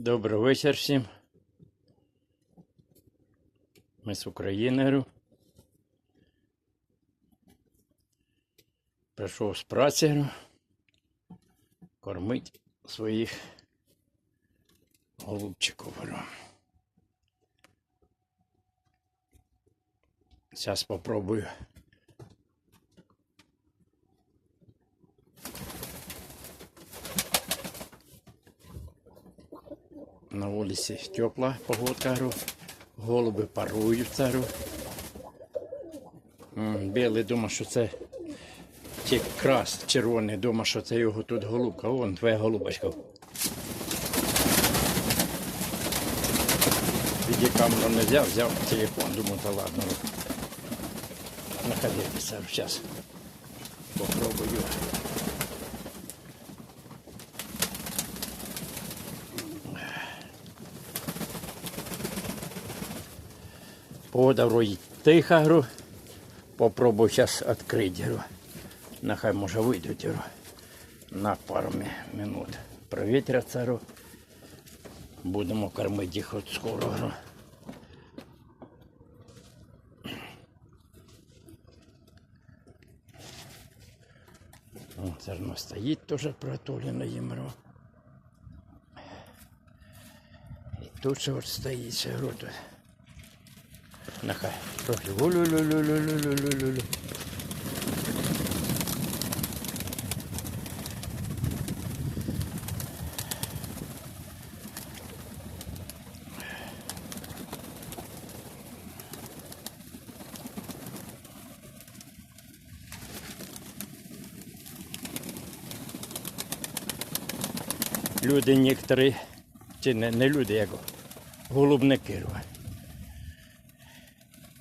Добрий вечір всім. Ми з України. Прийшов з праці. Кормить своїх голубчиків. Зараз попробую. На вулиці тепла погодка. говорю. Голуби парують. М, Білий думав, що це ті крас червоний, думав, що це його тут голубка. Вон твоя голубочка. Віді камеру не взяв, взяв телефон, думаю, та ладно. Находитися зараз. Попробую. Погода вроде тиха, говорю. Попробую сейчас открыть, говорю. Нехай може вийдуть, говорю. На пару минут. Провітряться, говорю. Будемо кормити їх от скоро, говорю. О, зерно стоїть теж приготовлено їм, говорю. І тут ще от стоїть, говорю, тут. Нехай трохи гулю-лю-лю-лю-лю-лю-лю-лю. Люди некоторі, чи не, не люди, як голубники. говорю.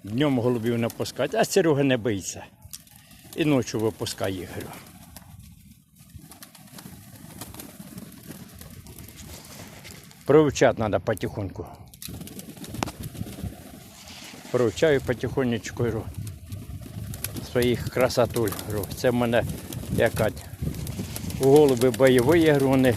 Днем голубів не пускають, а Серега не боїться. І ночі випускає їх. говорю. Привчати треба потихоньку. Привчаю потихонечку. говорю, Своїх красотуль. Це в мене яка голуби бойові, вони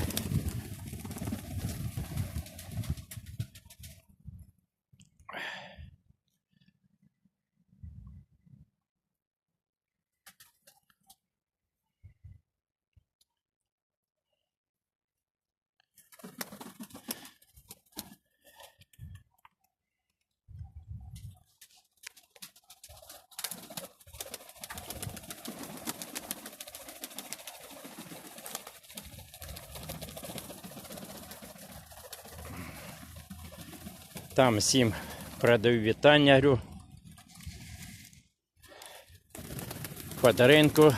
Там всім передаю вітання. Говорю. Федоренку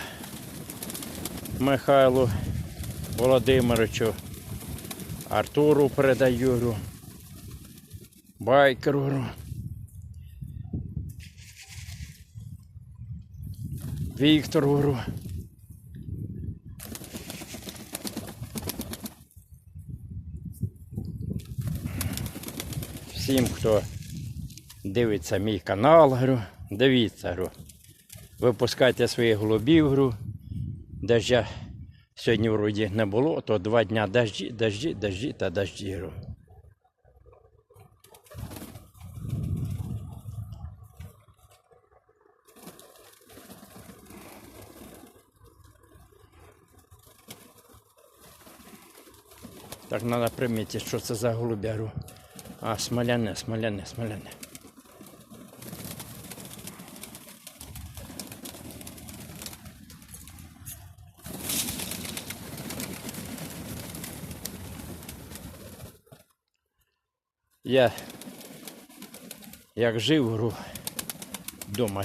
Михайлу Володимировичу, Артуру передаю. говорю. Байкеру. говорю. Віктору. говорю. Всім, хто дивиться мій канал, говорю, дивіться, говорю. Випускайте своїх голубів, говорю. Дождя сьогодні вроді не було, то два дня дожді, дожді, дожді та дожді. говорю. Так треба примітити, що це за голубяру. А, смоляне, смоляне, смоляне. Я як жив говорю, вдома,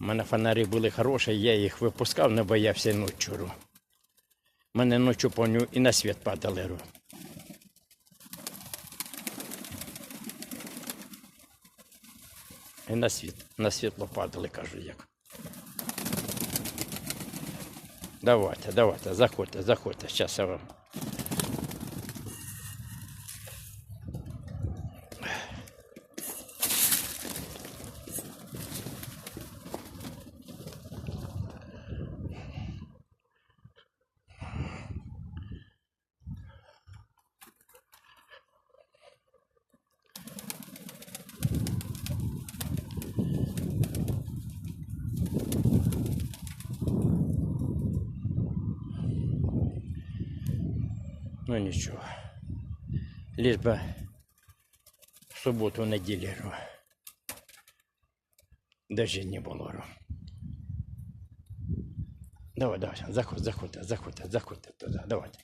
у мене фонарі були хороші, я їх випускав, не боявся говорю. Мене ночі помню і на світ падали. І на світ, на світло падали, кажу як. Давайте, давайте, заходьте, заходьте, зараз я вам. Ну нічого. Лиш би в суботу, неділю. ру. Даже не було. ру. Давай, давай, заходь, заходь, заходь, заходь туди, давайте.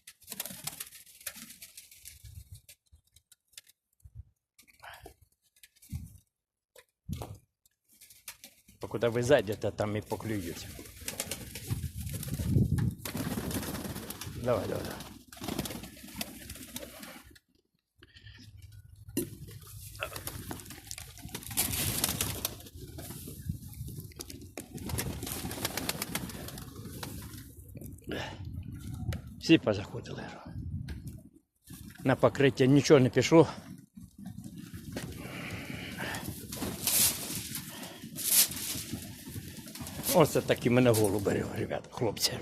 Покуда ви зайдете, там і поклюють. Давай, давай, давай. Всі позаходили. На покриття нічого не пішло. Оце такі мене голуби, ребята, хлопці.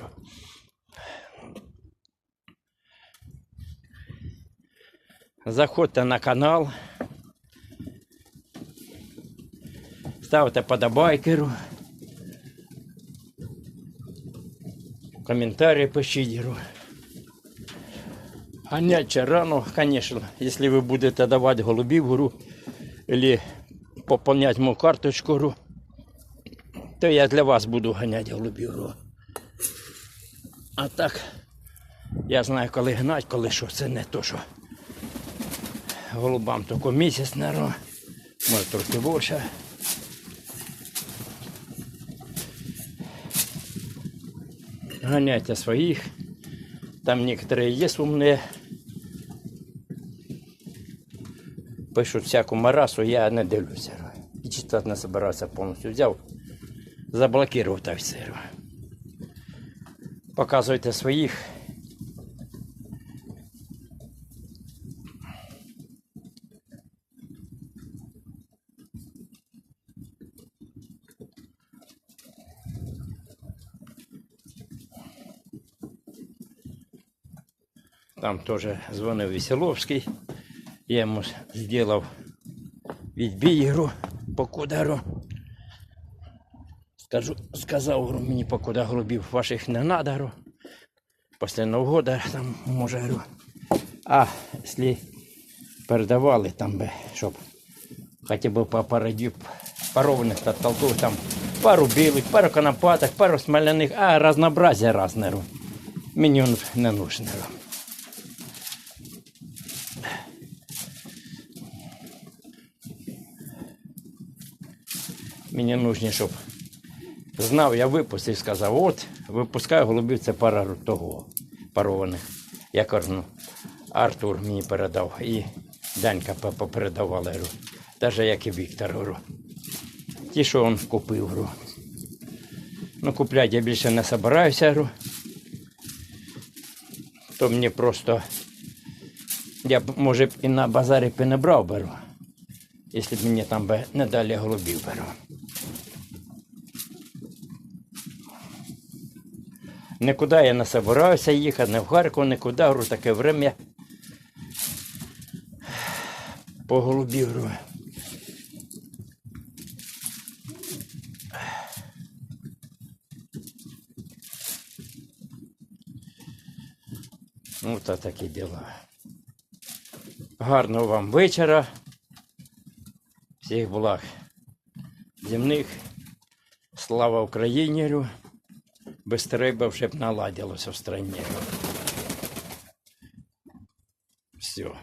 Заходьте на канал. Ставте подобайки. Комментарии пишіть. Ру. Гонять рано, конечно, если вы будете давать голубів гру или пополнять мою карточку, то я для вас буду ганять голубів. гру. А так, я знаю, коли гнать, коли що, це не то, що голубам тільки місяць, наверное, може трохи більше. Гоняйте своих. Там некоторые есть умные. Пишуть всяку марасу, я не дивлюся. І читати не збирався повністю. Взяв, заблокував та все. Показуйте своїх. Там тоже дзвонив Веселовський. Я йому зробив відбій по кудару. Скажу, сказав, мені по куди голубів ваших не надо. Після Нового року там може говорю. А якщо передавали там би, щоб хоча б по парадю парованих та там пару білих, пару конопаток, пару смоляних, а разнообразие разне. Мені не нужно. Мені нужні, щоб знав, я випустив, сказав, от, випускаю голубів, це пара того парованих. Я кажу, ну, Артур мені передав і Данька передавала. Говорю. Навіть як і Віктор. Говорю. Ті, що він купив. Говорю. Ну, купляти я більше не збираюся. Говорю. То мені просто. Я б, може, і на базарі б і не брав беру. Якщо б мені там би не дали голубів беру. Нікуди я не собираюся їхати, не в Харків, нікуди, говорю, таке время. По голубів. говорю. Ну, та такі діла. Гарного вам вечора. Всіх благ земних. Слава Україні! Без треба вже б наладилося в стране. Все.